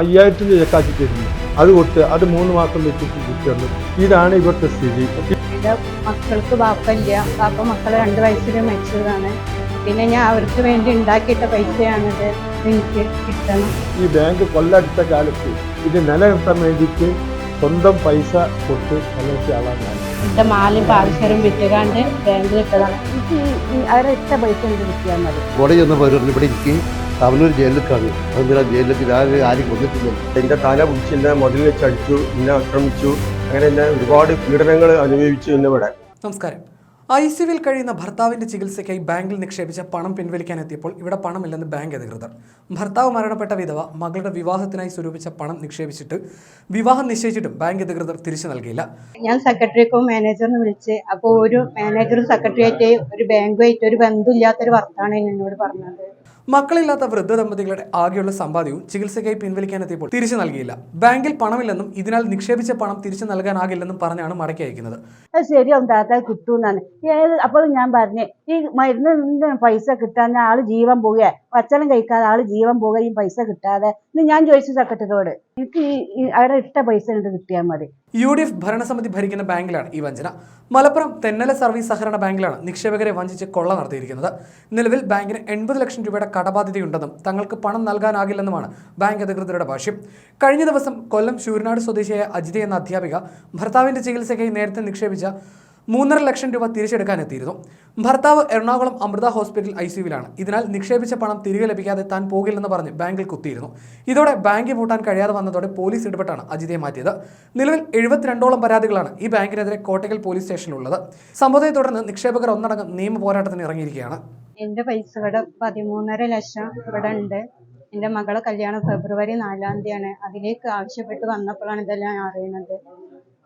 അയ്യായിരത്തിന് ചെക്കാക്കി തരുന്നു. അത് കൊടുത്ത് അത് മൂന്ന് മാസം വെച്ചിട്ട് കിട്ടുന്നു ഇതാണ് ഇവിടുത്തെ സ്ഥിതി. എന്റെ മക്കൾക്ക് ബാപ്പയില്ല. ബാപ്പ മക്കളെ രണ്ട് വയസ്സിൽ മരിച്ചതാണ്. പിന്നെ ഞാൻ അവർക്ക് വേണ്ടി ഉണ്ടാക്കിയിട്ട പൈസയാണിത് എനിക്ക് കിട്ടണം. ഈ ബാങ്ക് കൊല്ലടുത്ത കാലത്ത് ഇത് നിലനിർത്താൻ വേണ്ടിയിട്ട് സ്വന്തം പൈസ കൊടുത്ത് നിലനിർത്തിയ ആളാണ് എന്റെ മാലും പാൽസരം വിറ്റുകാണ്ട് ബാങ്കിൽ ഇട്ടതാണ്. എനിക്ക് ഈ അവരെ ഇട്ട പൈസ കൊണ്ട് കിട്ടിയാൽ മതി. ഇവിടെ പറഞ്ഞു ഇവിടെ ജയിലിൽ കാണു ജയിലിലേക്കാണ് അതെന്തിനാ ജയിലിലേക്ക് ഞാൻ ആരും കൊന്നിട്ടില്ല. എന്റെ തല പിടിച്ച് എന്നെ മതിൽ വെച്ച് അടിച്ചു എന്നെ ആക്രമിച്ചു. അങ്ങനെ എന്നെ ഒരുപാട് പീഡനങ്ങൾ അനുഭവിച്ചു എന്നെ ഇവിടെ. നമസ്കാരം. ഐ സിയുവിൽ കഴിയുന്ന ഭർത്താവിന്റെ ചികിത്സയ്ക്കായി ബാങ്കിൽ നിക്ഷേപിച്ച പണം പിൻവലിക്കാനെത്തിയപ്പോൾ ഇവിടെ പണമില്ലെന്ന് ബാങ്ക് അധികൃതർ. ഭർത്താവ് മരണപ്പെട്ട വിധവ മകളുടെ വിവാഹത്തിനായി സ്വരൂപിച്ച പണം നിക്ഷേപിച്ചിട്ട് വിവാഹം നിശ്ചയിച്ചിട്ടും ബാങ്ക് അധികൃതർ തിരിച്ചു നൽകിയില്ല. ഞാൻ സെക്രട്ടറിക്കും മാനേജറിനെ വിളിച്ച് അപ്പോൾ ഒരു മാനേജറും സെക്രട്ടറിയായിട്ട് ഒരു ബാങ്കുമായിട്ട് ഒരു ബന്ധമില്ലാത്തൊരു വർത്താണ് എന്നോട് പറഞ്ഞത്. മക്കളില്ലാത്ത വൃദ്ധ ദമ്പതികളുടെ ആകെയുള്ള സമ്പാദ്യവും ചികിത്സയ്ക്കായി പിൻവലിക്കാനെത്തിയപ്പോൾ തിരിച്ചു നൽകിയില്ല. ബാങ്കിൽ പണമില്ലെന്നും ഇതിനാൽ നിക്ഷേപിച്ച പണം തിരിച്ചു നൽകാനാകില്ലെന്നും പറഞ്ഞാണ് മടക്കി അയക്കുന്നത്. ശരിയാവും താത്ത കിട്ടൂന്നാണ്. അപ്പോൾ ഞാൻ പറഞ്ഞേ ഈ മരുന്ന് പൈസ കിട്ടാൻ ആൾ ജീവൻ പോവുക ഭക്ഷണം കഴിക്കാതെ ആൾ ജീവൻ പോവുകയും. പൈസ കിട്ടാതെ. ഇന്ന് ഞാൻ ചോദിച്ചു സെക്രട്ടറിയോട് എനിക്ക് ഈ- അവരെ ഇട്ട പൈസ കണ്ട് കിട്ടിയാൽ മതി. യു ഡി എഫ് ഭരണസമിതി ഭരിക്കുന്ന ബാങ്കിലാണ് ഈ വഞ്ചന. മലപ്പുറം തെന്നല സർവീസ് സഹകരണ ബാങ്കിലാണ് നിക്ഷേപകരെ വഞ്ചിച്ച് കൊള്ള നടത്തിയിരിക്കുന്നത്. നിലവിൽ ബാങ്കിന് എൺപത് ലക്ഷം രൂപയുടെ കടബാധ്യതയുണ്ടെന്നും തങ്ങൾക്ക് പണം നൽകാനാകില്ലെന്നുമാണ് ബാങ്ക് അധികൃതരുടെ ഭാഷ്യം കഴിഞ്ഞ ദിവസം കൊല്ലം ശൂരനാട് സ്വദേശിയായ അജിത എന്ന അധ്യാപിക ഭർത്താവിന്റെ ചികിത്സയ്ക്കായി നേരത്തെ നിക്ഷേപിച്ച മൂന്നര ലക്ഷം രൂപ തിരിച്ചെടുക്കാനെത്തിയിരുന്നു. ഭർത്താവ് എറണാകുളം അമൃത ഹോസ്പിറ്റൽ ഐ സിയുവിലാണ് ഇതിനാൽ നിക്ഷേപിച്ച പണം തിരികെ ലഭിക്കാതെ താൻ പോകില്ലെന്ന് പറഞ്ഞ് ബാങ്കിൽ കുത്തിയിരുന്നു. ഇതോടെ ബാങ്ക് പൂട്ടാൻ കഴിയാതെ വന്നതോടെ പോലീസ് ഇടപെട്ടാണ് അജിതയെ മാറ്റിയത്. നിലവിൽ എഴുപത്തിരണ്ടോളം പരാതികളാണ് ഈ ബാങ്കിനെതിരെ കോട്ടയ്ക്കൽ പോലീസ് സ്റ്റേഷനിലുള്ളത്. സംഭവത്തെ തുടർന്ന് നിക്ഷേപകർ ഒന്നടങ്കം നിയമ പോരാട്ടത്തിന് ഇറങ്ങിയിരിക്കുകയാണ്. എന്റെ പൈസ പതിമൂന്നര ലക്ഷം ഇവിടെ ഉണ്ട്. എന്റെ മകളെ കല്യാണം ഫെബ്രുവരി നാലാം തീയതിയാണ്. അതിലേക്ക് ആവശ്യപ്പെട്ട് വന്നപ്പോഴാണ് ഇതെല്ലാം അറിയുന്നത്.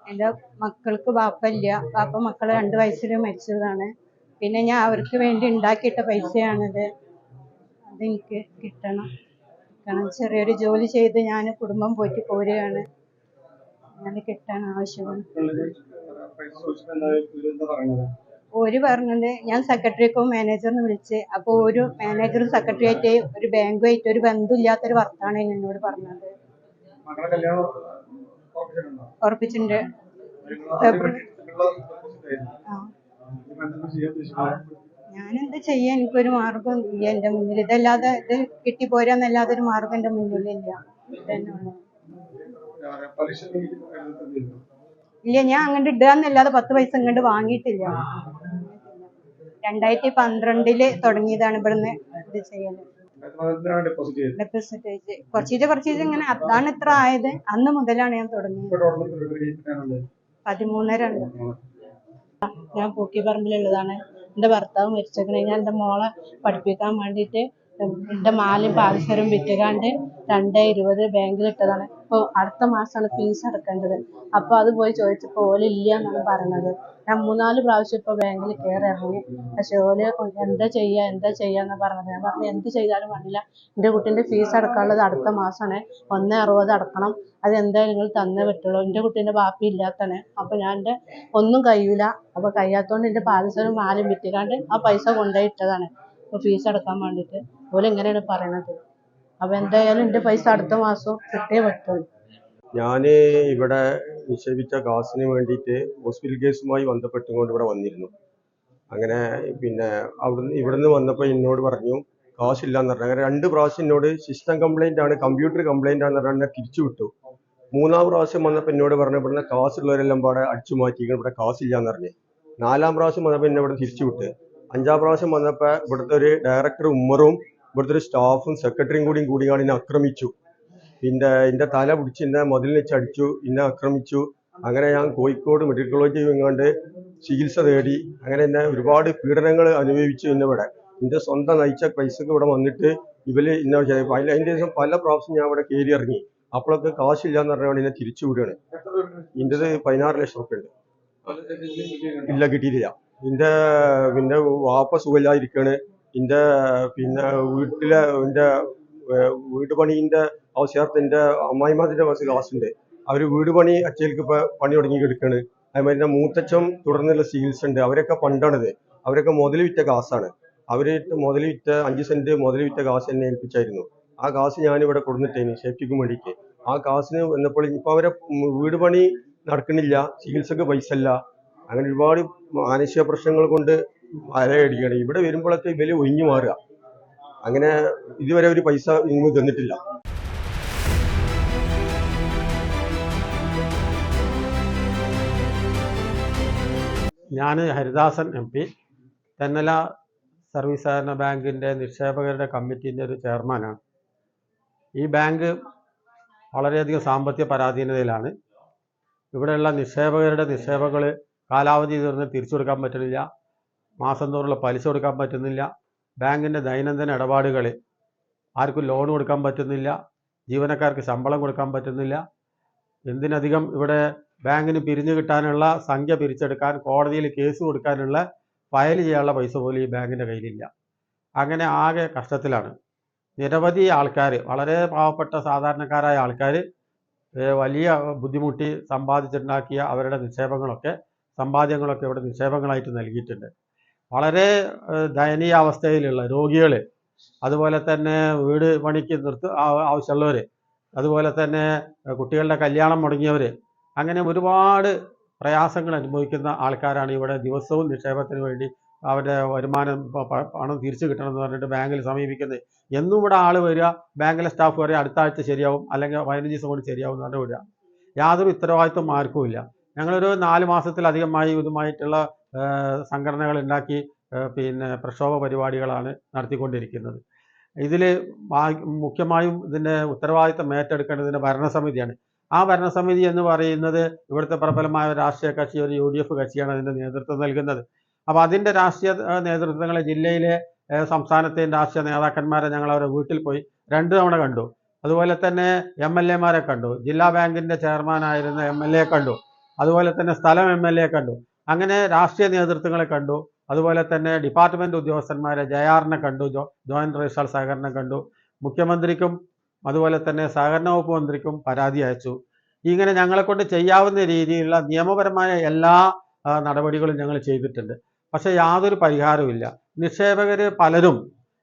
എന്റെ മക്കൾക്ക് ബാപ്പയില്ല. ബാപ്പ മക്കളെ രണ്ട് വയസ്സിൽ മരിച്ചതാണ്. പിന്നെ ഞാൻ അവർക്ക് വേണ്ടി ഉണ്ടാക്കിയിട്ട പൈസയാണിത്. അതെനിക്ക് കിട്ടണം. കാരണം ചെറിയൊരു ജോലി ചെയ്ത് ഞാൻ കുടുംബം പോറ്റി പോരുകയാണ്. അത് കിട്ടാൻ ആവശ്യമാണ്. ഒരു പറഞ്ഞത് ഞാൻ സെക്രട്ടറിക്കും മാനേജറിനും വിളിച്ച്. അപ്പോൾ ഒരു മാനേജറും സെക്രട്ടറിയായിട്ട് ഒരു ബാങ്കുമായിട്ട് ഒരു ബന്ധമില്ലാത്തൊരു വർത്താണ് എന്നോട് പറഞ്ഞത്. ഉറപ്പിച്ചിട്ടുണ്ട്? ചെയ്യാൻ ഞാനെന്താ ചെയ്യാ എനിക്കൊരു മാർഗം ഇല്ല എന്റെ മുന്നിൽ. ഇതല്ലാതെ ഇത് കിട്ടിപ്പോരാന്നല്ലാതെ ഒരു മാർഗം എന്റെ മുന്നിലില്ല ഇല്ല. ഞാൻ അങ്ങോട്ട് ഇടുക എന്നല്ലാതെ പത്ത് പൈസ ഇങ്ങോട്ട് വാങ്ങിയിട്ടില്ല. രണ്ടായിരത്തി പന്ത്രണ്ടിൽ തുടങ്ങിയതാണ് ഇവിടുന്ന് ഇത് ചെയ്യൽ. ഡെപ്പോസിറ്റ് ചെയ്ത്. കുറച്ചീച്ച കുറച്ചീച്ച ഇങ്ങനെ അതാണ് ഇത്ര ആയത്. അന്ന് മുതലാണ് ഞാൻ തുടങ്ങിയത്. പതിമൂന്നര ഞാൻ ഞാൻ പൂക്കിപ്പറമ്പിലുള്ളതാണ് എന്റെ ഭർത്താവ് മരിച്ചേക്കണേ. ഞാൻ എന്റെ മോളെ പഠിപ്പിക്കാൻ വേണ്ടിയിട്ട് എന്റെ മാലയും പാദസരവും വിറ്റുകാണ്ട് രണ്ടേ ഇരുപത് ബാങ്കിൽ ഇട്ടതാണ് ഇപ്പോൾ അടുത്ത മാസമാണ് ഫീസ് അടക്കേണ്ടത്. അപ്പോൾ അത് പോയി ചോദിച്ചപ്പോൾ ഓൽ ഇല്ല എന്നാണ് പറഞ്ഞത്. ഞാൻ മൂന്നാൽ പ്രാവശ്യം ഇപ്പോൾ ബാങ്കിൽ കയറി ഇറങ്ങി. പക്ഷെ ഓൽ എന്താ ചെയ്യാ എന്താ ചെയ്യുക എന്ന് പറഞ്ഞത്. ഞാൻ പറഞ്ഞു എന്ത് ചെയ്താലും വേണ്ടില്ല. എന്റെ കുട്ടീന്റെ ഫീസ് അടക്കാനുള്ളത് അടുത്ത മാസമാണ്. ഒന്ന് അറുപത് അടക്കണം. അത് എന്തായാലും നിങ്ങൾ തന്നേ പറ്റുള്ളൂ. എന്റെ കുട്ടീന്റെ ബാപ്പി ഇല്ലാത്തതാണ്. അപ്പോൾ ഞാൻ എന്റെ ഒന്നും കഴിയൂല. അപ്പോൾ കഴിയാത്തതുകൊണ്ട് എന്റെ പാദസരവും മാലും വിറ്റുകാണ്ട് ആ പൈസ കൊണ്ടുപോയി ഇട്ടതാണ്. ഫീസ് അടക്കാൻ വേണ്ടിയിട്ട്. ഓൽ എങ്ങനെയാണ് പറയണത്? അപ്പൊ എന്തായാലും എന്റെ പൈസ അടുത്ത മാസം കിട്ടേ പറ്റുള്ളൂ. ഞാൻ ഇവിടെ നിക്ഷേപിച്ച കാശിന് വേണ്ടിയിട്ട് ഹോസ്പിറ്റൽ കേസുമായി ബന്ധപ്പെട്ടുകൊണ്ട് ഇവിടെ വന്നിരുന്നു. അങ്ങനെ പിന്നെ അവിടുന്ന് ഇവിടുന്ന് വന്നപ്പോൾ എന്നോട് പറഞ്ഞു കാശില്ലാന്ന് പറഞ്ഞു. അങ്ങനെ രണ്ട് പ്രാവശ്യം എന്നോട് സിസ്റ്റം കംപ്ലൈന്റ് ആണ് കമ്പ്യൂട്ടർ കംപ്ലൈന്റ് ആണെന്ന് പറഞ്ഞാൽ എന്നെ തിരിച്ചു വിട്ടു. മൂന്നാം പ്രാവശ്യം വന്നപ്പോൾ എന്നോട് പറഞ്ഞു ഇവിടുന്ന് കാശുള്ളവരെല്ലാം പാടെ അടിച്ചു മാറ്റി ഇവിടെ കാശില്ലാന്ന് പറഞ്ഞു. നാലാം പ്രാവശ്യം വന്നപ്പോൾ എന്നെ ഇവിടെ തിരിച്ചു വിട്ട്. അഞ്ചാം പ്രാവശ്യം വന്നപ്പോൾ ഇവിടുത്തെ ഒരു ഡയറക്ടർ ഉമ്മറും ഇവിടുത്തെ ഒരു സ്റ്റാഫും സെക്രട്ടറിയും കൂടിയും കൂടിയാണ് എന്നെ ആക്രമിച്ചു. പിന്നെ എന്റെ തല പിടിച്ച് എന്നെ വെച്ച് അടിച്ചു എന്നെ ആക്രമിച്ചു. അങ്ങനെ ഞാൻ കോഴിക്കോട് മെഡിക്കൽ കോളേജിൽ എങ്ങാണ്ട് ചികിത്സ തേടി. അങ്ങനെ എന്നെ ഒരുപാട് പീഡനങ്ങൾ അനുഭവിച്ചു എന്നെ ഇവിടെ എന്റെ സ്വന്തം നയിച്ച പൈസക്ക് ഇവിടെ വന്നിട്ട് ഇവർ ഇന്നെ അതിന്റെ ദിവസം പല പ്രാവശ്യം ഞാൻ ഇവിടെ കയറി ഇറങ്ങി. അപ്പോഴൊക്കെ കാശില്ല എന്ന് പറഞ്ഞാൽ എന്നെ തിരിച്ചു വിടുകയാണ്. എന്റെത് പതിനാറ് ലക്ഷം റുപ്യ ഉണ്ട്. ഇല്ല കിട്ടിയിട്ടില്ല. എന്റെ പിന്നെ വാപ്പ സുഖമില്ലാതിരിക്കുകയാണ് എന്റെ പിന്നെ വീട്ടിലെ എന്റെ വീട് പണീന്റെ ആവശ്യാർത്ഥം എന്റെ അമ്മായിമാരുടെ കുറച്ച് കാശുണ്ട് അവർ വീട് പണി അച്ഛയിലേക്ക് ഇപ്പോൾ പണി തുടങ്ങി എടുക്കുകയാണ് അതുമാതിരി എന്റെ മൂത്തച്ഛം തുടർന്നുള്ള സീൽസ് ഉണ്ട്. അവരൊക്കെ പണ്ടാണിത്. അവരൊക്കെ മുതൽ വിറ്റ കാശാണ് അവർ മുതൽ വിറ്റ അഞ്ച് സെന്റ് മുതൽ വിറ്റ കാശ് എന്നെ ഏൽപ്പിച്ചായിരുന്നു. ആ കാശ് ഞാനിവിടെ കൊടുത്തിട്ടേന് സേഫ്റ്റിക്ക് വേണ്ടിയിട്ട്. ആ കാശിന് വന്നപ്പോൾ ഇപ്പോൾ അവരെ വീട് പണി നടക്കണില്ല ചികിത്സക്ക് പൈസ ഇല്ല. അങ്ങനെ ഒരുപാട് മാനസിക പ്രശ്നങ്ങൾ കൊണ്ട് അലയടിക്കുകയാണ് ഇവിടെ വരുമ്പോഴൊക്കെ വില ഒഴിഞ്ഞു മാറുക. അങ്ങനെ ഇതുവരെ ഒരു പൈസ ഇങ്ങ് തന്നിട്ടില്ല. ഞാൻ Haridasan M P. Thennala service സഹകരണ ബാങ്കിന്റെ നിക്ഷേപകരുടെ കമ്മിറ്റീന്റെ ഒരു ചെയർമാനാണ്. ഈ ബാങ്ക് വളരെയധികം സാമ്പത്തിക പരാധീനതയിലാണ്. ഇവിടെയുള്ള നിക്ഷേപകരുടെ നിക്ഷേപങ്ങൾ കാലാവധി തീർന്ന് തിരിച്ചു കൊടുക്കാൻ പറ്റുന്നില്ല മാസം തോറുള്ള പലിശ കൊടുക്കാൻ പറ്റുന്നില്ല. ബാങ്കിന്റെ ദൈനംദിന ഇടപാടുകൾ ആർക്കും ലോൺ കൊടുക്കാൻ പറ്റുന്നില്ല. ജീവനക്കാർക്ക് ശമ്പളം കൊടുക്കാൻ പറ്റുന്നില്ല. എന്തിനധികം ഇവിടെ ബാങ്കിന് പിരിഞ്ഞു കിട്ടാനുള്ള സംഖ്യ പിരിച്ചെടുക്കാൻ കോടതിയിൽ കേസ് കൊടുക്കാനുള്ള ഫയൽ ചെയ്യാനുള്ള പൈസ പോലും ഈ ബാങ്കിന്റെ കയ്യിലില്ല. അങ്ങനെ ആകെ കഷ്ടത്തിലാണ്. നിരവധി ആൾക്കാർ വളരെ പാവപ്പെട്ട സാധാരണക്കാരായ ആൾക്കാർ വലിയ ബുദ്ധിമുട്ടി സമ്പാദിച്ചുണ്ടാക്കിയ അവരുടെ നിക്ഷേപങ്ങളൊക്കെ സമ്പാദ്യങ്ങളൊക്കെ ഇവിടെ നിക്ഷേപങ്ങളായിട്ട് നൽകിയിട്ടുണ്ട്. വളരെ ദയനീയ അവസ്ഥയിലുള്ള രോഗികൾ അതുപോലെ തന്നെ വീട് പണിക്ക് നിർത്ത ആവശ്യമുള്ളവർ അതുപോലെ തന്നെ കുട്ടികളുടെ കല്യാണം മുടങ്ങിയവർ അങ്ങനെ ഒരുപാട് പ്രയാസങ്ങൾ അനുഭവിക്കുന്ന ആൾക്കാരാണ് ഇവിടെ ദിവസവും നിക്ഷേപത്തിന് വേണ്ടി അവരുടെ വരുമാനം പണം തിരിച്ചു കിട്ടണം എന്ന് പറഞ്ഞിട്ട് ബാങ്കിൽ സമീപിക്കുന്നത്. എന്നും ഇവിടെ ആൾ വരിക ബാങ്കിലെ സ്റ്റാഫ് വരെ അടുത്ത ആഴ്ച ശരിയാവും അല്ലെങ്കിൽ പതിനഞ്ച് ദിവസം കൊണ്ട് ശരിയാവും എന്ന് പറഞ്ഞിട്ട് വിടുക യാതൊരു ഉത്തരവാദിത്വം ആർക്കും ഇല്ല. ഞങ്ങളൊരു നാല് മാസത്തിലധികമായി ഇതുമായിട്ടുള്ള സംഘടനകൾ ഉണ്ടാക്കി പിന്നെ പ്രക്ഷോഭ പരിപാടികളാണ് നടത്തിക്കൊണ്ടിരിക്കുന്നത്. ഇതിൽ മുഖ്യമായും ഇതിന്റെ ഉത്തരവാദിത്തം ഏറ്റെടുക്കേണ്ടതിന്റെ ഭരണസമിതിയാണ്. ആ ഭരണസമിതി എന്ന് പറയുന്നത് ഇവിടുത്തെ പ്രബലമായ രാഷ്ട്രീയ കക്ഷി ഒരു യു ഡി എഫ് കക്ഷിയാണ് അതിന്റെ നേതൃത്വം നൽകുന്നത്. അപ്പോൾ അതിന്റെ രാഷ്ട്രീയ നേതൃത്വങ്ങൾ ജില്ലയിലെ സംസ്ഥാനത്തെയും രാഷ്ട്രീയ നേതാക്കന്മാരെ ഞങ്ങൾ അവരുടെ വീട്ടിൽ പോയി രണ്ട് തവണ കണ്ടു. അതുപോലെ തന്നെ എം എൽ എമാരെ കണ്ടു. ജില്ലാ ബാങ്കിന്റെ ചെയർമാനായിരുന്ന എം എൽ എ കണ്ടു. അതുപോലെ തന്നെ സ്ഥലം എം എൽ എ കണ്ടു. അങ്ങനെ രാഷ്ട്രീയ നേതൃത്വങ്ങളെ കണ്ടു. അതുപോലെ തന്നെ ഡിപ്പാർട്ട്മെന്റ് ഉദ്യോഗസ്ഥന്മാരെ ജയാറിനെ കണ്ടു. ജോ ജോയിന്റ് രജിസ്ട്രാർ സഹകരണം കണ്ടു. മുഖ്യമന്ത്രിക്കും അതുപോലെ തന്നെ സഹകരണ വകുപ്പ് മന്ത്രിക്കും പരാതി അയച്ചു. ഇങ്ങനെ ഞങ്ങളെ കൊണ്ട് ചെയ്യാവുന്ന രീതിയിലുള്ള നിയമപരമായ എല്ലാ നടപടികളും ഞങ്ങൾ ചെയ്തിട്ടുണ്ട്. പക്ഷേ യാതൊരു പരിഹാരവുമില്ല നിക്ഷേപകർ പലരും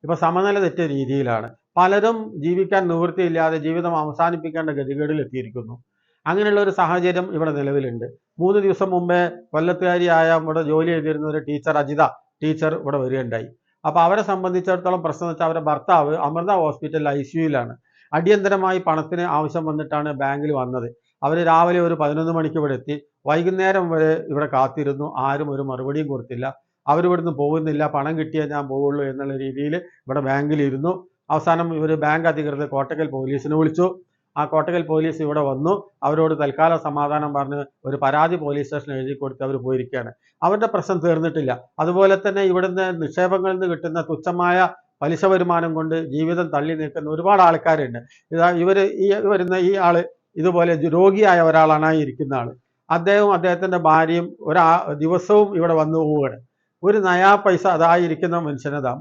ഇപ്പോൾ സമനില തെറ്റിയ രീതിയിലാണ്. പലരും ജീവിക്കാൻ നിവൃത്തിയില്ലാതെ ജീവിതം അവസാനിപ്പിക്കേണ്ട ഗതികേടിൽ എത്തിയിരിക്കുന്നു. അങ്ങനെയുള്ള ഒരു സാഹചര്യം ഇവിടെ നിലവിലുണ്ട്. മൂന്ന് ദിവസം മുമ്പേ കൊല്ലത്തുകാരിയായ ഇവിടെ ജോലി ചെയ്തിരുന്ന ഒരു ടീച്ചർ അജിത ടീച്ചർ ഇവിടെ വരികയുണ്ടായി. അപ്പോൾ അവരെ സംബന്ധിച്ചിടത്തോളം പ്രശ്നം വെച്ചാൽ അവരുടെ ഭർത്താവ് അമൃത ഹോസ്പിറ്റലിൽ ഐ സിയുയിലാണ് അടിയന്തരമായി പണത്തിന് ആവശ്യം വന്നിട്ടാണ് ബാങ്കിൽ വന്നത്. അവർ രാവിലെ ഒരു പതിനൊന്ന് മണിക്ക് ഇവിടെ എത്തി. വൈകുന്നേരം വരെ ഇവിടെ കാത്തിരുന്നു. ആരും ഒരു മറുപടിയും കൊടുത്തില്ല. അവരിവിടുന്ന് പോകുന്നില്ല. പണം കിട്ടിയാൽ ഞാൻ പോവുള്ളൂ എന്നുള്ള രീതിയിൽ ഇവിടെ ബാങ്കിൽ ഇരുന്നു. അവസാനം ഇവർ ബാങ്ക് അധികൃതർ കോട്ടക്കൽ പോലീസിനെ വിളിച്ചു. ആ കോട്ടക്കൽ പോലീസ് ഇവിടെ വന്നു. അവരോട് തൽക്കാല സമാധാനം പറഞ്ഞ് ഒരു പരാതി പോലീസ് സ്റ്റേഷനിൽ എഴുതി കൊടുത്ത് അവർ പോയിരിക്കുകയാണ്. അവരുടെ പ്രശ്നം തീർന്നിട്ടില്ല. അതുപോലെ തന്നെ ഇവിടുന്ന് നിക്ഷേപങ്ങളിൽ നിന്ന് കിട്ടുന്ന തുച്ഛമായ പലിശ വരുമാനം കൊണ്ട് ജീവിതം തള്ളി നിൽക്കുന്ന ഒരുപാട് ആൾക്കാരുണ്ട്. ഇതാ ഇവർ ഈ വരുന്ന ഈ ആൾ ഇതുപോലെ രോഗിയായ ഒരാളാണ് ഇരിക്കുന്ന ആൾ. അദ്ദേഹവും അദ്ദേഹത്തിന്റെ ഭാര്യയും ഒരാ ദിവസവും ഇവിടെ വന്നു പോവുകയാണ്. ഒരു നയാ പൈസ അതായിരിക്കുന്ന മനുഷ്യനതാ.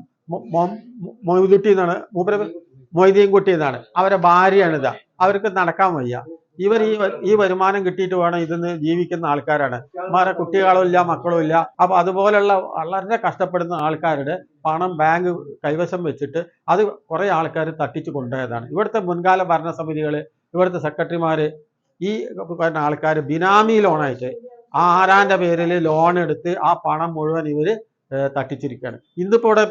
മൊയ്തുട്ടി എന്നാണ് മൂപ്പര മൊയ്തീൻ കുട്ടി എന്നാണ് അവരെ ഭാര്യയാണ് ഇതാ അവർക്ക് നടക്കാൻ വയ്യ. ഇവർ ഈ ഈ വരുമാനം കിട്ടിയിട്ട് വേണം ഇതിന്ന് ജീവിക്കുന്ന ആൾക്കാരാണ്. വേറെ കുട്ടികളും ഇല്ല മക്കളും ഇല്ല. അപ്പൊ അതുപോലുള്ള വളരെ കഷ്ടപ്പെടുന്ന ആൾക്കാരുടെ പണം ബാങ്ക് കൈവശം വെച്ചിട്ട് അത് കുറെ ആൾക്കാർ തട്ടിച്ചു കൊണ്ടുപോയതാണ്. ഇവിടുത്തെ മുൻകാല ഭരണസമിതികൾ ഇവിടുത്തെ സെക്രട്ടറിമാര് ഈ ആൾക്കാർ ബിനാമി ലോണായിട്ട് ആ ആരാന്റെ പേരിൽ ലോൺ എടുത്ത് ആ പണം മുഴുവൻ ഇവർ തട്ടിച്ചിരിക്കുകയാണ് ഇന്നിപ്പോ ഇവിടെ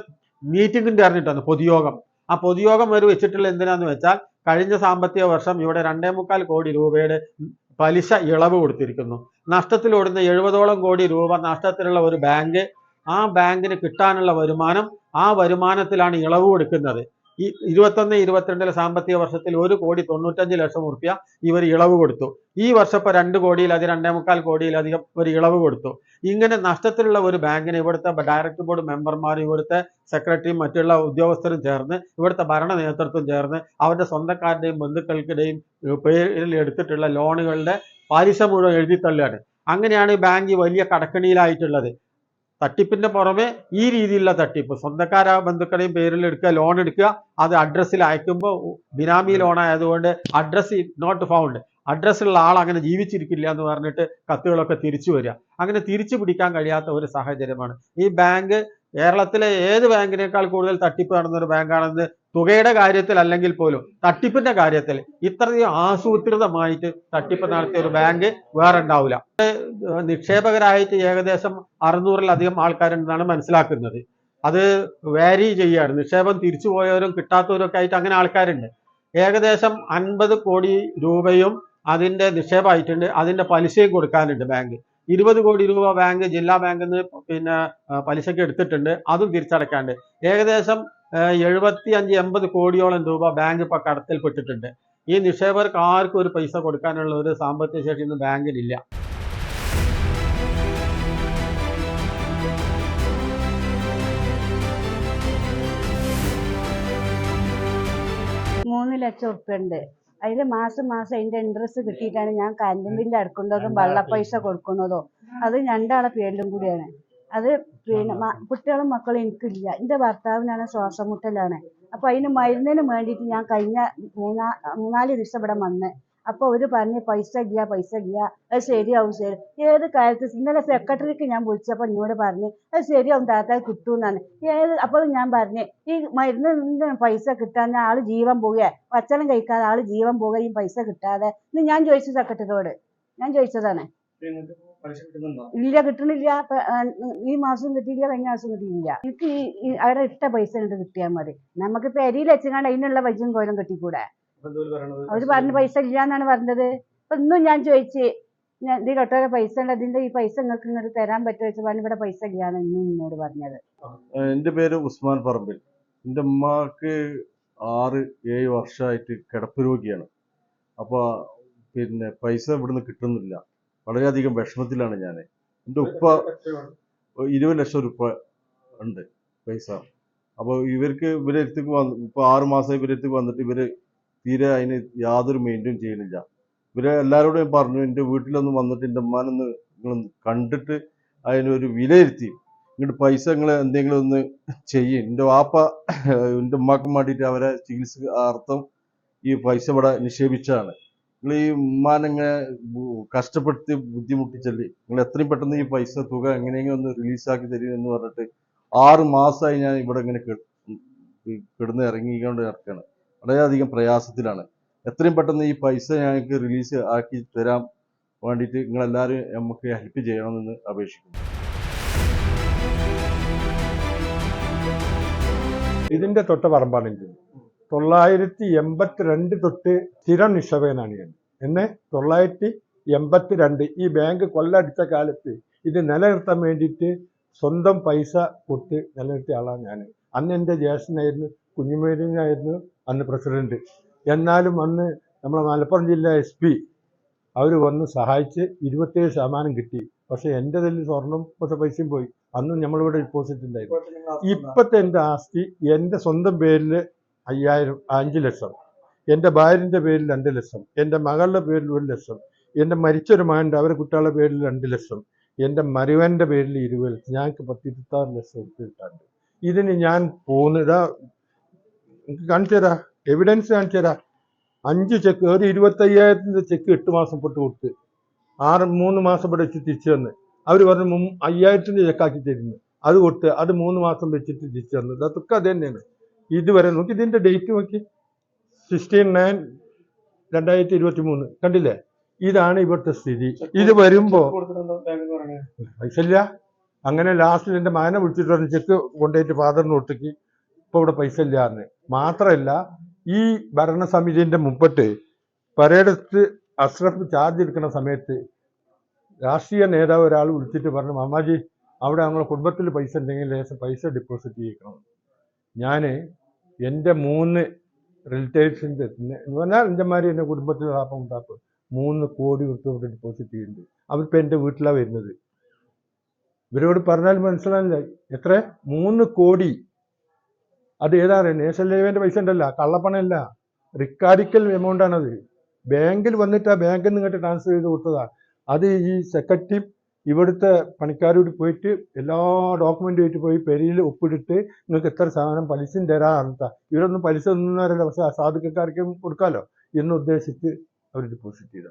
മീറ്റിംഗിന്റെ അറിഞ്ഞിട്ടാണ് പൊതുയോഗം. ആ പൊതുയോഗം വരെ വെച്ചിട്ടുള്ള എന്തിനാന്ന് വെച്ചാൽ കഴിഞ്ഞ സാമ്പത്തിക വർഷം ഇവിടെ രണ്ടേ മുക്കാൽ കോടി രൂപയുടെ പലിശ ഇളവ് കൊടുത്തിരിക്കുന്നു. നഷ്ടത്തിലോടുന്ന എഴുപതോളം കോടി രൂപ നഷ്ടത്തിലുള്ള ഒരു ബാങ്ക് ആ ബാങ്കിന് കിട്ടാനുള്ള വരുമാനം ആ വരുമാനത്തിലാണ് ഇളവ് കൊടുക്കുന്നത്. ഈ ഇരുപത്തൊന്ന് ഇരുപത്തിരണ്ടിലെ സാമ്പത്തിക വർഷത്തിൽ ഒരു കോടി തൊണ്ണൂറ്റഞ്ച് ലക്ഷം റുപ്യ ഇവർ ഇളവ് കൊടുത്തു. ഈ വർഷം ഇപ്പോൾ രണ്ട് കോടിയിലധികം രണ്ടേ മുക്കാൽ കോടിയിലധികം ഒരു ഇളവ് കൊടുത്തു. ഇങ്ങനെ നഷ്ടത്തിലുള്ള ഒരു ബാങ്കിനെ ഇവിടുത്തെ ഡയറക്ടർ ബോർഡ് മെമ്പർമാർ ഇവിടുത്തെ സെക്രട്ടറിയും മറ്റുള്ള ഉദ്യോഗസ്ഥരും ചേർന്ന് ഇവിടുത്തെ ഭരണ നേതൃത്വം ചേർന്ന് അവരുടെ സ്വന്തക്കാരുടെയും ബന്ധുക്കൾക്കിടെയും പേരിൽ എടുത്തിട്ടുള്ള ലോണുകളുടെ പലിശ മുഴുവൻ എഴുതി തള്ളുകയാണ്. അങ്ങനെയാണ് ഈ ബാങ്ക് വലിയ കടക്കണിയിലായിട്ടുള്ളത്. തട്ടിപ്പിന്റെ പുറമെ ഈ രീതിയിലുള്ള തട്ടിപ്പ് സ്വന്തക്കാരാ ബന്ധുക്കളുടെയും പേരിൽ എടുക്കുക ലോൺ എടുക്കുക അത് അഡ്രസ്സിൽ അയക്കുമ്പോൾ ബിനാമി ലോൺ ആയതുകൊണ്ട് അഡ്രസ് നോട്ട് ഫൗണ്ട് അഡ്രസ്സുള്ള ആൾ അങ്ങനെ ജീവിച്ചിരിക്കില്ല എന്ന് പറഞ്ഞിട്ട് കത്തുകളൊക്കെ തിരിച്ചു വരിക. അങ്ങനെ തിരിച്ചു പിടിക്കാൻ കഴിയാത്ത ഒരു സാഹചര്യമാണ്. ഈ ബാങ്ക് കേരളത്തിലെ ഏത് ബാങ്കിനേക്കാൾ കൂടുതൽ തട്ടിപ്പ് നടന്ന ഒരു ബാങ്കാണെന്ന് തുകയുടെ കാര്യത്തിൽ അല്ലെങ്കിൽ പോലും തട്ടിപ്പിന്റെ കാര്യത്തിൽ ഇത്രയും ആസൂത്രിതമായിട്ട് തട്ടിപ്പ് നടത്തിയ ഒരു ബാങ്ക് വേറെ ഉണ്ടാവില്ല. നിക്ഷേപകരായിട്ട് ഏകദേശം അറുന്നൂറിലധികം ആൾക്കാരുണ്ടെന്നാണ് മനസ്സിലാക്കുന്നത്. അത് വാരി ചെയ്യാണ് നിക്ഷേപം തിരിച്ചു പോയവരും കിട്ടാത്തവരും ഒക്കെ ആയിട്ട് അങ്ങനെ ആൾക്കാരുണ്ട്. ഏകദേശം അൻപത് കോടി രൂപയും അതിന്റെ നിക്ഷേപമായിട്ടുണ്ട് അതിന്റെ പലിശയും കൊടുക്കാനുണ്ട് ബാങ്ക് ഇരുപത് കോടി രൂപ ബാങ്ക് ജില്ലാ ബാങ്കിൽ നിന്ന് പിന്നെ പലിശയ്ക്ക് എടുത്തിട്ടുണ്ട്. അതും തിരിച്ചടക്കാണ്ട് ഏകദേശം എഴുപത്തി അഞ്ച് എൺപത് കോടിയോളം രൂപ ബാങ്ക് ഇപ്പൊ കടത്തിൽപ്പെട്ടിട്ടുണ്ട് ഈ നിക്ഷേപകർക്ക് ആർക്കും ഒരു പൈസ കൊടുക്കാനുള്ള ഒരു സാമ്പത്തിക ശേഷി ഇന്ന് ബാങ്കിലില്ല. മൂന്ന് ലക്ഷം ഉറുപ്പ്യ ഉണ്ട്. അതിൽ മാസം മാസം അതിന്റെ ഇൻട്രസ്റ്റ് കിട്ടിയിട്ടാണ് ഞാൻ കറണ്ട് ബില്ല് അടക്കുന്നതും വെള്ള പൈസ കൊടുക്കുന്നതും. അത് രണ്ടാളെ പേരിലും കൂടിയാണ്. അത് പിന്നെ കുട്ടികളും മക്കളും എനിക്കില്ല. എന്റെ ഭർത്താവിനാണ് ശ്വാസം മുട്ടലാണ് അപ്പൊ അതിന് മരുന്നിന് വേണ്ടിയിട്ട് ഞാൻ കഴിഞ്ഞ മൂന്നാ മൂന്നാൽ ദിവസം ഇവിടെ വന്ന് അപ്പൊ അവർ പറഞ്ഞു പൈസ ഇല്ല പൈസ ഇല്ല. അത് ശരിയാവും ശരി. ഏത് കാര്യത്തിൽ ഇന്നലെ സെക്രട്ടറിക്ക് ഞാൻ വിളിച്ചപ്പോൾ എന്നോട് പറഞ്ഞു അത് ശരിയാവും താത്ത കിട്ടൂന്നാണ്. ഏത് അപ്പോൾ ഞാൻ പറഞ്ഞു ഈ മരുന്ന് പൈസ കിട്ടാൻ ആൾ ജീവൻ പോവുക ഭക്ഷണം കഴിക്കാതെ ആൾ ജീവൻ പോവുക ഈ പൈസ കിട്ടാതെ. എന്ന് ഞാൻ ചോദിച്ചു സെക്രട്ടറിയോട് ഞാൻ ചോദിച്ചതാണ്. ഇല്ല കിട്ടണില്ല. ഈ മാസം കിട്ടിയില്ല കഴിഞ്ഞ മാസം കിട്ടിയില്ല. എനിക്ക് ഈ അവിടെ ഇട്ട പൈസ കിട്ടിയാൽ മതി. നമുക്ക് പെരിയിൽ വെച്ചങ്ങാണ്ട് അതിനുള്ള വൈദ്യം കോലം കിട്ടിക്കൂടെ? അവർ പറഞ്ഞു പൈസ ഇല്ല എന്നാണ് പറഞ്ഞത്. അപ്പൊ ഇന്നും ഞാൻ ചോദിച്ച് ഞാൻ ഇതിൽ ഒട്ടേറെ പൈസ ഉണ്ട് അതിന്റെ ഈ പൈസ നിങ്ങൾക്ക് ഇങ്ങോട്ട് തരാൻ പറ്റുമോ ചോദിച്ചു പറഞ്ഞു ഇവിടെ പൈസ ഇല്ലാന്ന് ഇന്നും എന്നോട് പറഞ്ഞത്. എന്റെ പേര് ഉസ്മാൻ പറമ്പിൽ. എന്റെ ഉമ്മാക്ക് ആറ് ഏഴ് വർഷമായിട്ട് കിടപ്പ് രോഗിയാണ്. അപ്പോൾ പിന്നെ പൈസ ഇവിടുന്ന് കിട്ടുന്നില്ല. വളരെയധികം വിഷമത്തിലാണ് ഞാൻ. എന്റെ ഉപ്പ ഇരുപത് ലക്ഷം രൂപ ഉണ്ട് പൈസ. അപ്പോൾ ഇവർക്ക് ഇവരെ വന്ന് ഇപ്പോൾ ആറ് മാസം ഇവരെ അടുത്തേക്ക് വന്നിട്ട് ഇവർ തീരെ അതിന് യാതൊരു മെയിന്റെയിൻ ചെയ്യണില്ല ഇവരെ എല്ലാവരോടും പറഞ്ഞു എന്റെ വീട്ടിലൊന്ന് വന്നിട്ട് എന്റെ ഉമ്മാനൊന്ന് നിങ്ങൾ കണ്ടിട്ട് അതിനൊരു വിലയിരുത്തി. ഇങ്ങോട്ട് പൈസ നിങ്ങൾ എന്തെങ്കിലും ഒന്ന് ചെയ്യും. എന്റെ വാപ്പ എന്റെ ഉമ്മാക്കും വേണ്ടിയിട്ട് അവരെ ചികിത്സ അർത്ഥം ഈ പൈസ ഇവിടെ നിക്ഷേപിച്ചതാണ്. നിങ്ങൾ ഈ ഉമ്മാനെങ്ങനെ കഷ്ടപ്പെടുത്തി ബുദ്ധിമുട്ടിച്ചല്ലേ? നിങ്ങൾ എത്രയും പെട്ടെന്ന് ഈ പൈസ തുക എങ്ങനെയെങ്കിലും ഒന്ന് റിലീസാക്കി തരും എന്ന് പറഞ്ഞിട്ട് ആറ് മാസമായി ഞാൻ ഇവിടെ ഇങ്ങനെ കിടന്ന് ഇറങ്ങിക്കൊണ്ട് നടക്കുകയാണ് വളരെയധികം പ്രയാസത്തിലാണ്. എത്രയും പെട്ടെന്ന് ഈ പൈസ ഞങ്ങൾക്ക് റിലീസ് ആക്കി തരാൻ വേണ്ടിയിട്ട് നിങ്ങളെല്ലാവരും നമുക്ക് ഹെൽപ്പ് ചെയ്യണമെന്ന് അപേക്ഷിക്കുന്നു. ഇതിന്റെ തൊട്ട പറമ്പാണ് എനിക്ക് തൊള്ളായിരത്തി എൺപത്തിരണ്ട് തൊട്ട് സ്ഥിരം നിക്ഷേപകനാണ് ഞാൻ. എന്നെ തൊള്ളായിരത്തി എൺപത്തിരണ്ട് ഈ ബാങ്ക് കൊള്ളടിച്ച കാലത്ത് ഇത് നിലനിർത്താൻ വേണ്ടിയിട്ട് സ്വന്തം പൈസ കൊടുത്ത് നിലനിർത്തിയ ആളാണ് ഞാൻ. അന്ന് എന്റെ ജ്യേഷ്ഠനായിരുന്നു കുഞ്ഞുമേനായിരുന്നു അന്ന് പ്രസിഡന്റ്. എന്നാലും അന്ന് നമ്മളെ മലപ്പുറം ജില്ല എസ് പി അവർ വന്ന് സഹായിച്ച് ഇരുപത്തേഴ് ശതമാനം കിട്ടി. പക്ഷെ എന്റെ തന്നെ സ്വർണം കുറച്ച് പൈസയും പോയി. അന്നും നമ്മളിവിടെ ഡിപ്പോസിറ്റ് ഉണ്ടായിരുന്നു. ഇപ്പത്തെ എന്റെ ആസ്തി എന്റെ സ്വന്തം പേരിൽ അയ്യായിരം അഞ്ച് ലക്ഷം. എന്റെ ഭാര്യന്റെ പേരിൽ രണ്ട് ലക്ഷം. എന്റെ മകളുടെ പേരിൽ ഒരു ലക്ഷം. എന്റെ മരിച്ചൊരു മകന്റെ അവരെ കുട്ടികളുടെ പേരിൽ രണ്ട് ലക്ഷം. എന്റെ മരുവന്റെ പേരിൽ ഇരുപത് ലക്ഷം. ഞങ്ങൾക്ക് പത്ത് ഇരുപത്താറ് ലക്ഷം ഉറുപ്പിക കിട്ടാറുണ്ട് ഇതിന് ഞാൻ പോകുന്നതാ കാണിച്ചു തരാ. എവിഡൻസ് കാണിച്ചു തരാ. അഞ്ച് ചെക്ക് ഒരു ഇരുപത്തയ്യായിരത്തിന്റെ ചെക്ക് എട്ട് മാസം പൊട്ട് കൊടുത്ത്. ആറ് മൂന്ന് മാസം ഇവിടെ വെച്ച് തിരിച്ചു തന്ന്. അവർ പറഞ്ഞു മും അയ്യായിരത്തിന്റെ ചെക്കാക്കി തരുന്നു. അത് കൊടുത്ത് അത് മൂന്ന് മാസം വെച്ചിട്ട് തിരിച്ചു തന്നത് അതൊക്കെ അത് തന്നെയാണ്. ഇതുവരെ നോക്കി ഇതിന്റെ ഡേറ്റ് നോക്കി. സിക്സ്റ്റീൻ നയൻ രണ്ടായിരത്തി ഇരുപത്തി മൂന്ന് കണ്ടില്ലേ? ഇതാണ് ഇവിടുത്തെ സ്ഥിതി. ഇത് വരുമ്പോ പൈസ ഇല്ല. അങ്ങനെ ലാസ്റ്റിൽ എന്റെ മകനെ വിളിച്ചിട്ട് പറഞ്ഞു ചെക്ക് കൊണ്ടുപോയിട്ട് ഫാദറിന് ഒട്ടിക്ക് ഇപ്പൊ ഇവിടെ പൈസ ഇല്ല എന്ന് മാത്രമല്ല ഈ ഭരണസമിതിന്റെ മുമ്പട്ട് പരേഡസ്റ്റ് അഷ്റഫ് ചാർജ് എടുക്കുന്ന സമയത്ത് രാഷ്ട്രീയ നേതാവ് ഒരാൾ വിളിച്ചിട്ട് പറഞ്ഞു മാമാജി അവിടെ ഞങ്ങളെ കുടുംബത്തിൽ പൈസ ഉണ്ടെങ്കിൽ ലേശം പൈസ ഡിപ്പോസിറ്റ് ചെയ്യിക്കണം. ഞാൻ എന്റെ മൂന്ന് റിലേറ്റീവ്സിന്റെ എന്ന് പറഞ്ഞാൽ എന്റെമാര് എന്റെ കുടുംബത്തിൽ ലാഭം ഉണ്ടാക്കും മൂന്ന് കോടി റുപ്യ ഇവിടെ ഡെപ്പോസിറ്റ് ചെയ്യുന്നുണ്ട്. അവരിപ്പോൾ എന്റെ വീട്ടിലാണ് വരുന്നത്. ഇവരോട് പറഞ്ഞാൽ മനസ്സിലാവില്ല. എത്ര മൂന്ന് കോടി അത് ഏതാണ്? നേഷണൽ ഹൈവേന്റെ പൈസ ഉണ്ടല്ല. കള്ളപ്പണമല്ല. റിക്കാരിക്കൽ എമൗണ്ട് ആണത്. ബാങ്കിൽ വന്നിട്ട് ആ ബാങ്കിൽ നിന്ന് ഇങ്ങോട്ട് ട്രാൻസ്ഫർ ചെയ്ത് കൊടുത്തതാ. അത് ഈ സെക്രട്ടറി ഇവിടുത്തെ പണിക്കാരോട് പോയിട്ട് എല്ലാ ഡോക്യുമെന്റും ആയിട്ട് പോയി പെരിയിൽ ഒപ്പിട്ടിട്ട് നിങ്ങൾക്ക് എത്ര സാധനം പലിശയും തരാറുണ്ടാ ഇവരൊന്നും പലിശ ഒന്നും പക്ഷെ സാധുക്കാർക്കും കൊടുക്കാലോ എന്നുദ്ദേശിച്ച് അവർ ഡിപ്പോസിറ്റ് ചെയ്ത.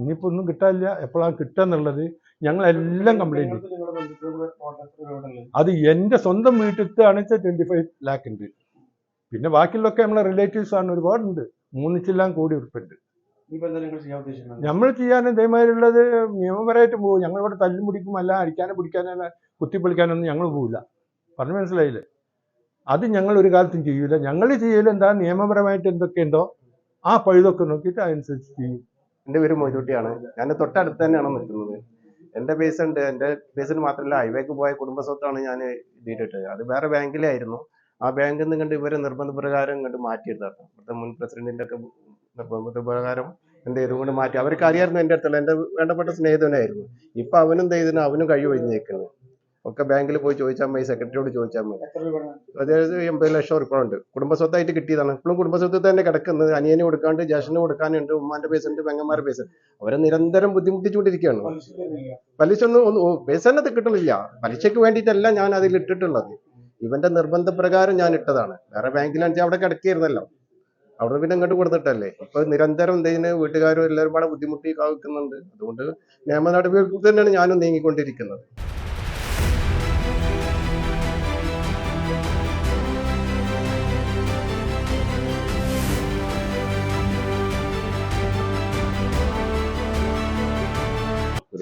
ഇനിയിപ്പോ ഒന്നും കിട്ടാനില്ല. എപ്പോഴാണ് കിട്ടുക ഞങ്ങളെല്ലാം കംപ്ലൈന്റ് അത് എന്റെ സ്വന്തം വീട്ടിലത്തെ ആണെങ്കിൽ ട്വന്റി ഫൈവ് ലാക്ക് ഉണ്ട്. പിന്നെ ബാക്കിയുള്ളൊക്കെ നമ്മളെ റിലേറ്റീവ്സ് ആണ്. ഒരുപാടുണ്ട്. മൂന്നിച്ചെല്ലാം കൂടി ഉൾപ്പെട്ട് നമ്മൾ ചെയ്യാൻ ഇതേമാതിരിയുള്ളത് നിയമപരമായിട്ട് പോകും ഞങ്ങളിവിടെ തല്ലും പിടിക്കും. അല്ല അടിക്കാനോ പിടിക്കാനോ കുത്തിപ്പൊളിക്കാനൊന്നും ഞങ്ങൾ പോവില്ല. പറഞ്ഞു മനസ്സിലായില്ലേ? അത് ഞങ്ങൾ ഒരു കാലത്തും ചെയ്യൂല. ഞങ്ങൾ ചെയ്യൽ എന്താ? നിയമപരമായിട്ട് എന്തൊക്കെയുണ്ടോ ആ പഴുതൊക്കെ നോക്കിയിട്ട് അതനുസരിച്ച് ചെയ്യും. എന്റെ പേര് മൊയ്തുട്ടിയാണ്. ഞാൻ തൊട്ടടുത്ത് തന്നെയാണ് നിൽക്കുന്നത്. എന്റെ ബേസ് ഉണ്ട് എന്റെ ബേസിൽ മാത്രമല്ല ഹൈവേക്ക് പോയ കുടുംബസ്വത്താണ് ഞാൻ ഇതിട്ടിട്ട് അത് വേറെ ബാങ്കിലായിരുന്നു. ആ ബാങ്കിൽ നിന്ന് കണ്ട് ഇവരെ നിർബന്ധപ്രകാരം കണ്ട് മാറ്റിയെടുത്താണ് ഇവിടുത്തെ മുൻ പ്രസിഡന്റിന്റെ ഒക്കെ നിർബന്ധപ്രകാരം എന്റെ ഇതും കൊണ്ട് മാറ്റി. അവർക്ക് അറിയായിരുന്നു എന്റെ അടുത്തുള്ള എന്റെ വേണ്ടപ്പെട്ട സ്നേഹിതനായിരുന്നു. ഇപ്പൊ അവനും ചെയ്തിന് അവനും കഴിവ് ഒഴിഞ്ഞേക്കുന്നു ഒക്കെ ബാങ്കിൽ പോയി ചോദിച്ചാൽ മതി സെക്രട്ടറിയോട് ചോദിച്ചാൽ മതി. അതായത് എൺപത് ലക്ഷം ഉറുപ്പ ഉണ്ട് കുടുംബസ്വത്തായിട്ട് കിട്ടിയതാണ്. ഇപ്പോഴും കുടുംബസ്വത്ത് തന്നെ കിടക്കുന്നത്. അനിയന് കൊടുക്കാണ്ട് ജ്യേഷ്ഠന് കൊടുക്കാനുണ്ട് ഉമ്മാന്റെ പൈസ ഉണ്ട് പെങ്ങന്മാരുടെ പൈസ അവരെ നിരന്തരം ബുദ്ധിമുട്ടിച്ചുകൊണ്ടിരിക്കുകയാണ്. പലിശ ഒന്നും ഒന്നും- പൈസ തന്നെ കിട്ടണില്ല. പലിശക്ക് വേണ്ടിയിട്ടല്ല ഞാൻ അതിൽ ഇട്ടിട്ടുള്ളത്. ഇവന്റെ നിർബന്ധപ്രകാരം ഞാൻ ഇട്ടതാണ്. വേറെ ബാങ്കിലാണെച്ചാൽ അവിടെ കിടക്കിയിരുന്നല്ലോ. അവിടെ പിന്നെ ഇങ്ങോട്ട് കൊടുത്തിട്ടല്ലേ. ഇപ്പൊ നിരന്തരം ഇതിന് വീട്ടുകാരും എല്ലാവരും പാടെ ബുദ്ധിമുട്ടി കാണുന്നുണ്ട് അതുകൊണ്ട് നിയമ നടപടികൾ തന്നെയാണ് ഞാനും നീങ്ങിക്കൊണ്ടിരിക്കുന്നത്.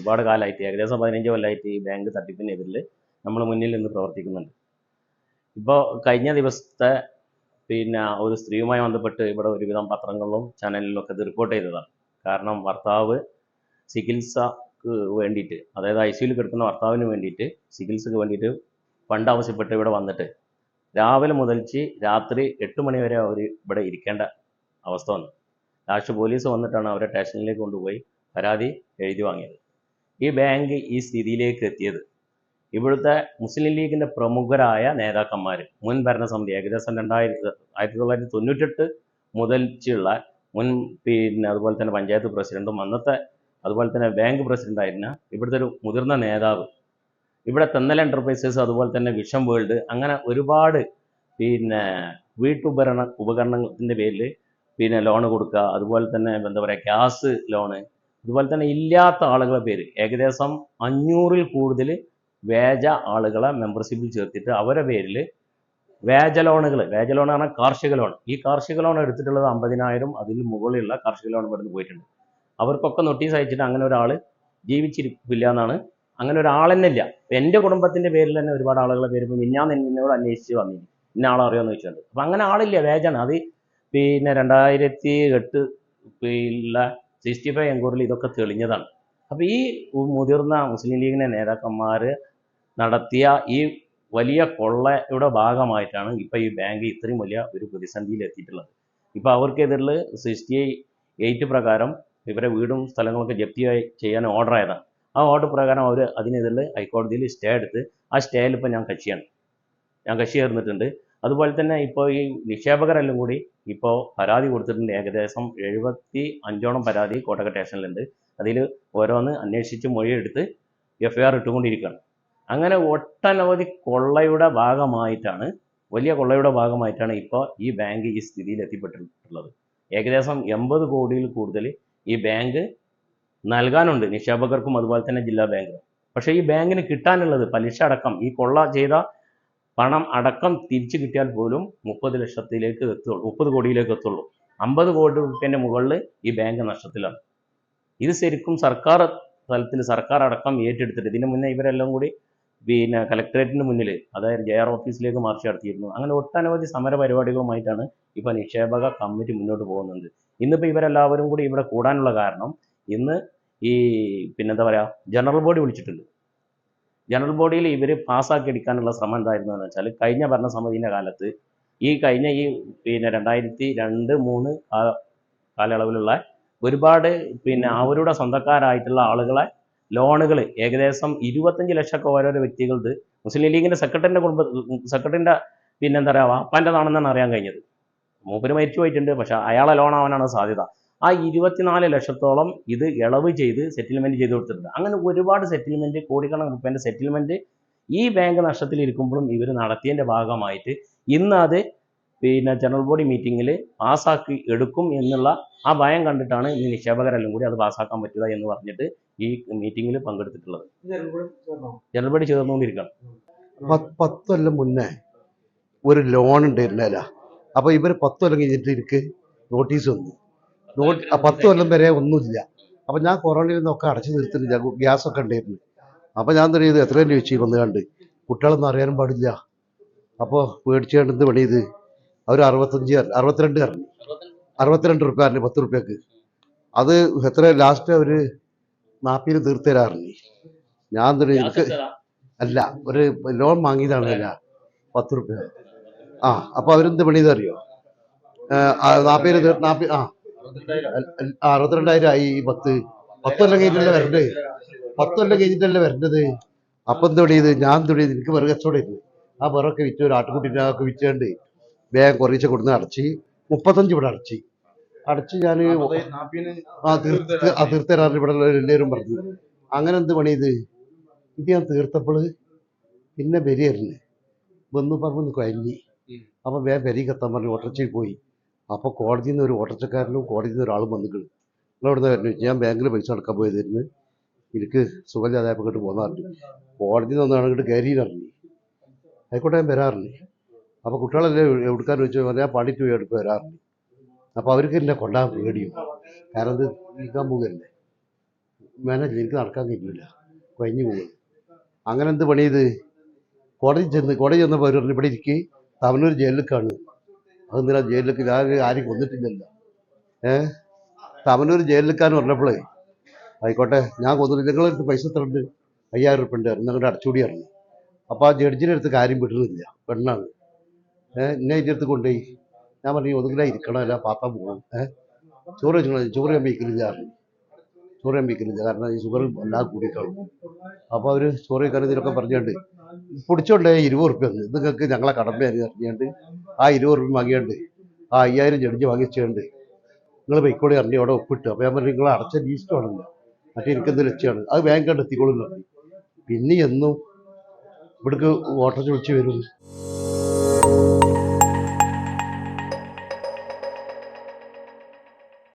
ഒരുപാട് കാലമായിട്ട് ഏകദേശം പതിനഞ്ച് കൊല്ലമായിട്ട് ഈ ബാങ്ക് തട്ടിപ്പിനെതിരിൽ നമ്മൾ മുന്നിൽ നിന്ന് പ്രവർത്തിക്കുന്നുണ്ട്. ഇപ്പോൾ കഴിഞ്ഞ ദിവസത്തെ പിന്നെ ഒരു സ്ത്രീയുമായി ബന്ധപ്പെട്ട് ഇവിടെ ഒരുവിധം പത്രങ്ങളിലും ചാനലിലും ഒക്കെ ഇത് റിപ്പോർട്ട് ചെയ്തതാണ്. കാരണം ഭർത്താവ് ചികിത്സക്ക് വേണ്ടിയിട്ട് അതായത് ഐ സിയിൽ കിടക്കുന്ന ഭർത്താവിന് വേണ്ടിയിട്ട് ചികിത്സക്ക് വേണ്ടിയിട്ട് ഫണ്ട് ആവശ്യപ്പെട്ട് ഇവിടെ വന്നിട്ട് രാവിലെ മുതൽച്ച് രാത്രി എട്ട് മണി വരെ അവർ ഇവിടെ ഇരിക്കേണ്ട അവസ്ഥ വന്നു. ലാസ്റ്റ് പോലീസ് വന്നിട്ടാണ് അവരെ സ്റ്റേഷനിലേക്ക് കൊണ്ടുപോയി പരാതി എഴുതി വാങ്ങിയത്. ഈ ബാങ്ക് ഈ സ്ഥിതിയിലേക്ക് എത്തിയത്. ഇവിടുത്തെ മുസ്ലിം ലീഗിന്റെ പ്രമുഖരായ നേതാക്കന്മാർ മുൻ ഭരണസമിതി ഏകദേശം രണ്ടായിരത്തി ആയിരത്തി തൊള്ളായിരത്തി തൊണ്ണൂറ്റെട്ട് മുൻ പിന്നെ അതുപോലെ തന്നെ പഞ്ചായത്ത് പ്രസിഡന്റും അന്നത്തെ അതുപോലെ തന്നെ ബാങ്ക് പ്രസിഡന്റായിരുന്ന ഇവിടുത്തെ ഒരു മുതിർന്ന നേതാവ്. ഇവിടെ തെന്നൽ എന്റർപ്രൈസസ് അതുപോലെ തന്നെ വിഷൻ വേൾഡ് അങ്ങനെ ഒരുപാട് പിന്നെ വീട്ടുപകരണ ഉപകരണത്തിന്റെ പേരിൽ പിന്നെ ലോണ് കൊടുക്കുക അതുപോലെ തന്നെ എന്താ പറയുക ഗ്യാസ് ലോണ് അതുപോലെ തന്നെ ഇല്ലാത്ത ആളുകളെ പേര്. ഏകദേശം അഞ്ഞൂറിൽ കൂടുതൽ വേജ ആളുകളെ മെമ്പർഷിപ്പിൽ ചേർത്തിട്ട് അവരുടെ പേരിൽ വേജ ലോണുകൾ വേജ ലോൺ ആണ് കാർഷിക ലോൺ. ഈ കാർഷിക ലോൺ എടുത്തിട്ടുള്ളത് അമ്പതിനായിരം അതിൽ മുകളിലുള്ള കാർഷിക ലോൺ ഇവിടുന്ന് പോയിട്ടുണ്ട്. അവർക്കൊക്കെ നോട്ടീസ് അയച്ചിട്ട് അങ്ങനെ ഒരാൾ ജീവിച്ചിരിക്കില്ല എന്നാണ്. അങ്ങനെ ഒരാൾ തന്നെ ഇല്ല. എന്റെ കുടുംബത്തിന്റെ പേരിൽ തന്നെ ഒരുപാട് ആളുകളെ പേര് ഇപ്പം ഞാൻ എന്നോട് അന്വേഷിച്ച് വന്നിന്. ഇന്ന ആളെ അറിയാമെന്ന് ചോദിച്ചിട്ടുണ്ട്. അപ്പം അങ്ങനെ ആളില്ല. വേജാണ് അത് പിന്നെ രണ്ടായിരത്തി എട്ട് ഉള്ള സിക്സ്റ്റി ഫൈവ് എൻക്വയറിൽ ഇതൊക്കെ തെളിഞ്ഞതാണ്. അപ്പോൾ ഈ മുതിർന്ന മുസ്ലിം ലീഗിന്റെ നേതാക്കന്മാർ നടത്തിയ ഈ വലിയ കൊള്ളയുടെ ഭാഗമായിട്ടാണ് ഇപ്പോൾ ഈ ബാങ്ക് ഇത്രയും വലിയ ഒരു പ്രതിസന്ധിയിൽ എത്തിയിട്ടുള്ളത്. ഇപ്പോൾ അവർക്കെതിരിൽ സിക്സ്റ്റി എയ്റ്റ് പ്രകാരം ഇവരെ വീടും സ്ഥലങ്ങളൊക്കെ ജപ്തി ചെയ്യാൻ ഓർഡർ ആയതാണ്. ആ ഓർഡർ പ്രകാരം അവർ അതിനെതിരിൽ ഹൈക്കോടതിയിൽ സ്റ്റേ എടുത്ത് ആ സ്റ്റേയിൽ ഇപ്പോൾ ഞാൻ കക്ഷിയാണ്. ഞാൻ കക്ഷി ചേർന്നിട്ടുണ്ട് അതുപോലെ തന്നെ ഇപ്പോൾ ഈ നിക്ഷേപകരെല്ലാം കൂടി ഇപ്പോൾ പരാതി കൊടുത്തിട്ടുണ്ട് ഏകദേശം എഴുപത്തി അഞ്ചോളം പരാതി കോട്ടക്കൽ സ്റ്റേഷനിലുണ്ട് അതിൽ ഓരോന്ന് അന്വേഷിച്ച് മൊഴിയെടുത്ത് എഫ് ഐ ആർ ഇട്ടുകൊണ്ടിരിക്കുകയാണ്. അങ്ങനെ ഒട്ടനവധി കൊള്ളയുടെ ഭാഗമായിട്ടാണ് വലിയ കൊള്ളയുടെ ഭാഗമായിട്ടാണ് ഇപ്പോൾ ഈ ബാങ്ക് ഈ സ്ഥിതിയിൽ എത്തിപ്പെട്ടിട്ടുള്ളത്. ഏകദേശം എൺപത് കോടിയിൽ കൂടുതൽ ഈ ബാങ്ക് നൽകാനുണ്ട് നിക്ഷേപകർക്കും അതുപോലെ തന്നെ ജില്ലാ ബാങ്കിനും പക്ഷേ ഈ ബാങ്കിന് കിട്ടാനുള്ളത് പലിശ അടക്കം ഈ കൊള്ള ചെയ്ത പണം അടക്കം തിരിച്ചു കിട്ടിയാൽ പോലും മുപ്പത് ലക്ഷത്തിലേക്ക് എത്തുള്ളൂ മുപ്പത് കോടിയിലേക്ക് എത്തുള്ളൂ. അമ്പത് കോടി റുപ്യന്റെ മുകളിൽ ഈ ബാങ്ക് നഷ്ടത്തിലാണ്. ഇത് ശരിക്കും സർക്കാർ തലത്തിൽ സർക്കാർ അടക്കം ഏറ്റെടുത്തിട്ട് ഇതിന് മുന്നേ ഇവരെല്ലാം കൂടി പിന്നെ കലക്ടറേറ്റിന് മുന്നിൽ അതായത് ജെ ആർ ഓഫീസിലേക്ക് മാർച്ച് നടത്തിയിരുന്നു. അങ്ങനെ ഒട്ടനവധി സമര പരിപാടികളുമായിട്ടാണ് ഇപ്പോൾ നിക്ഷേപക കമ്മിറ്റി മുന്നോട്ട് പോകുന്നത്. ഇന്നിപ്പോൾ ഇവരെല്ലാവരും കൂടി ഇവിടെ കൂടാനുള്ള കാരണം ഇന്ന് ഈ പിന്നെന്താ പറയുക ജനറൽ ബോഡി വിളിച്ചിട്ടുണ്ട്. ജനറൽ ബോഡിയിൽ ഇവർ പാസ്സാക്കി എടുക്കാനുള്ള ശ്രമം എന്തായിരുന്നു എന്ന് വെച്ചാൽ കഴിഞ്ഞ ഭരണസമിതിന്റെ കാലത്ത് ഈ കഴിഞ്ഞ ഈ പിന്നെ രണ്ടായിരത്തി രണ്ട് മൂന്ന് കാ- കാലയളവിലുള്ള ഒരുപാട് പിന്നെ അവരുടെ സ്വന്തക്കാരായിട്ടുള്ള ആളുകളെ ലോണുകൾ ഏകദേശം ഇരുപത്തഞ്ച് ലക്ഷമൊക്കെ ഓരോരോ വ്യക്തികൾക്ക് മുസ്ലിം ലീഗിന്റെ സെക്രട്ടറിന്റെ കുടുംബ സെക്രട്ടറിന്റെ പിന്നെന്താ പറയുക വാപ്പാന്റെതാണെന്നാണ് അറിയാൻ കഴിഞ്ഞത്. മൂപ്പര് മരിച്ചു പോയിട്ടുണ്ട് പക്ഷെ അയാളെ ലോൺ ആവാനാണ് സാധ്യത. ആ ഇരുപത്തിനാല് ലക്ഷത്തോളം ഇത് ഇളവ് ചെയ്ത് സെറ്റിൽമെന്റ് ചെയ്ത് കൊടുത്തിട്ടുണ്ട്. അങ്ങനെ ഒരുപാട് സെറ്റിൽമെന്റ് കോടിക്കണക്കിന് റുപ്യന്റെ സെറ്റിൽമെന്റ് ഈ ബാങ്ക് നഷ്ടത്തിലിരിക്കുമ്പോഴും ഇവർ നടത്തിയതിന്റെ ഭാഗമായിട്ട് ഇന്ന് അത് പിന്നെ ജനറൽ ബോഡി മീറ്റിങ്ങിൽ പാസ്സാക്കി എടുക്കും എന്നുള്ള ആ ഭയം കണ്ടിട്ടാണ് ഈ നിക്ഷേപകരെല്ലാം കൂടി അത് പാസ്സാക്കാൻ പറ്റുക എന്ന് പറഞ്ഞിട്ട് ഈ മീറ്റിങ്ങിൽ പങ്കെടുത്തിട്ടുള്ളത്. ജനറൽ ബോഡി ചേർന്നുകൊണ്ടിരിക്കണം പത്ത് കൊല്ലം മുന്നേ ഒരു ലോൺ ഉണ്ടായിരുന്നല്ല അപ്പോൾ ഇവർ പത്ത് കൊല്ലം കഴിഞ്ഞിട്ട് എനിക്ക് നോട്ടീസ് വന്നു. പത്ത് കൊല്ലം വരെ ഒന്നുമില്ല. അപ്പം ഞാൻ കൊറോണയിൽ നിന്നൊക്കെ അടച്ചു നിർത്തുന്നില്ല ഗ്യാസൊക്കെ ഉണ്ടായിരുന്നു. അപ്പോൾ ഞാൻ തന്നെ ചെയ്ത്? എത്രയും ചോദിച്ചു വന്നു കണ്ട്. കുട്ടികളൊന്നും അറിയാനും പാടില്ല. അപ്പോൾ പേടിച്ചുകൊണ്ട് എന്ത് പണി ചെയ്ത് അവർ അറുപത്തഞ്ച് തര- അറുപത്തിരണ്ട് തരണം അറുപത്തിരണ്ട് റുപ്യ പത്ത് റുപ്യക്ക്. അത് എത്ര ലാസ്റ്റ് അവർ നാൽപ്പതിന് തീർത്ത് ഞാൻ തന്നെ എനിക്ക് അല്ല ഒരു ലോൺ വാങ്ങിയതാണ് അല്ല പത്ത് റുപ്യ. ആ അപ്പോൾ അവരെന്ത് പണി ചെയ്തറിയോ നാൽപ്പതിന് നാപ്പി നാൽപ്പത് ആ, അറുപത്തിരണ്ടായിരം. ആയി പത്ത്. പത്ത് കൊല്ലം കഴിഞ്ഞിട്ടല്ലേ വരണ്ടേ? പത്ത് കൊല്ലം കഴിഞ്ഞിട്ടല്ലേ വരേണ്ടത്? അപ്പം എന്ത് പണി ഞാൻ ചെയ്ത്? എനിക്ക് വെറുതെ കച്ചവടം ഇരുന്നു ആ വെറൊക്കെ വിറ്റ് ഒരു ആട്ടുകുട്ടീനെ ഒക്കെ വിറ്റുകൊണ്ട് വേഗം കുറേശ്ശെ കൊടുന്ന് അടച്ച് മുപ്പത്തഞ്ച് ഇവിടെ അടച്ച്. അടച്ച് ഞാൻ ആ തീർത്ത് ആ തീർത്തരാറിൽ ഇവിടെ എല്ലാവരും പറഞ്ഞു. അങ്ങനെ എന്ത് പണിയത് ഇത് ഞാൻ തീർത്തപ്പോൾ പിന്നെ വരികയായിരുന്നു വന്നു പറഞ്ഞു കഴിഞ്ഞ് അപ്പം വേഗം വരി കത്താൻ പറഞ്ഞു ഓട്ടർച്ചയിൽ പോയി. അപ്പോൾ കോടതിയിൽ നിന്ന് ഒരു ഓട്ടർച്ചക്കാരനും കോടതിയിൽ നിന്ന് ഒരാളും വന്നിട്ടുണ്ട് നിങ്ങൾ ഇവിടെ നിന്ന് വരണം? ഞാൻ ബാങ്കിൽ പൈസ അടക്കാൻ പോയതായിരുന്നു. എനിക്ക് സുഖമില്ലാതായപ്പോൾ ഇങ്ങോട്ട് പോന്നാറുണ്ട് കോടതിയിൽ നിന്ന് ഒന്നാണ് കയറി ഇറങ്ങി ആയിക്കോട്ടെ ഞാൻ വരാറുണ്ട് അപ്പോൾ കുട്ടികളെല്ലാം എടുക്കാൻ വെച്ച് പറഞ്ഞാൽ പാടിയിട്ട് പോയി എടുപ്പ് വരാറുണ്ട് അപ്പോൾ അവർക്ക് എന്നെ കൊണ്ടാൻ പേടിയും. കാരണം ഇത് നീക്കാൻ പോകുകയല്ലേ മാനേജ് എനിക്ക് നടക്കാൻ കഴിയില്ല കഴിഞ്ഞു പോകും അങ്ങനെ എന്ത് പണി ചെയ്ത് കോടതി ചെന്ന് കോടതി അവർ പറഞ്ഞു ഇവിടെ ഇരിക്കുക തവനൂർ ജയിലിലേക്കാണ് അതെന്തിനാ ജയിലിലേക്ക് ഞാൻ ആരും കൊന്നിട്ടില്ലല്ലോ. ഏ? തമനൊരു ജയിലിലേക്കാന്ന് പറഞ്ഞപ്പോഴേ ആയിക്കോട്ടെ ഞാൻ കൊന്നിട്ട് നിങ്ങളെടുത്ത് പൈസ എത്ര ഉണ്ട് അയ്യായിരം ഉറുപ്പ ഉണ്ട് നിങ്ങളുടെ അടച്ചുകൂടി അറിഞ്ഞു അപ്പോൾ ആ ജഡ്ജിന്റെ അടുത്ത് കാര്യം വിടുന്നില്ല പെണ്ണാണ്. ഏഹ് എന്നെ അതിന്റെ അടുത്ത് കൊണ്ടുപോയി ഞാൻ പറഞ്ഞു ഒതുക്കിലാ ഇരിക്കണം അല്ല പാത്താൻ പോകണം. ഏഹ് ചോറ് വെച്ചിട്ടുണ്ടോ ചോറ് ഞാൻ വയ്ക്കുന്നില്ല അറിഞ്ഞു ചോറ് ഞാൻ വയ്ക്കുന്നില്ല കാരണം ഈ ഷുഗർ എല്ലാം കൂടിക്കാളും അപ്പോൾ അവർ ചോറ് വയ്ക്കാൻ ഇതിലൊക്കെ പറഞ്ഞുകൊണ്ട് പിടിച്ചോണ്ടേ ഇരുപത് ഉറുപ്പ്യ തന്നു. നിങ്ങൾക്ക് ഞങ്ങളെ കടമയാണ് അറിഞ്ഞുകൊണ്ട് ആ ഇരുപത് ഉറുപ്പ്യ വാങ്ങിയാണ്ട് ആ അയ്യായിരം ചെടിഞ്ഞ് വാങ്ങിച്ചുകൊണ്ട് നിങ്ങൾ ബൈക്കോടെ അറിഞ്ഞ് അവിടെ ഒപ്പിട്ടു. അപ്പോൾ ഞാൻ പറഞ്ഞു നിങ്ങൾ അടച്ച ലീസ്റ്റ് ആണല്ലോ മറ്റേ എനിക്കെന്ത് ലക്ഷ്യമാണ്? അത് ബാങ്ക് കണ്ടെത്തിക്കോളും പറഞ്ഞു. പിന്നെ എന്നും ഇവിടേക്ക് ഓട്ടർ വിളിച്ച് വരും.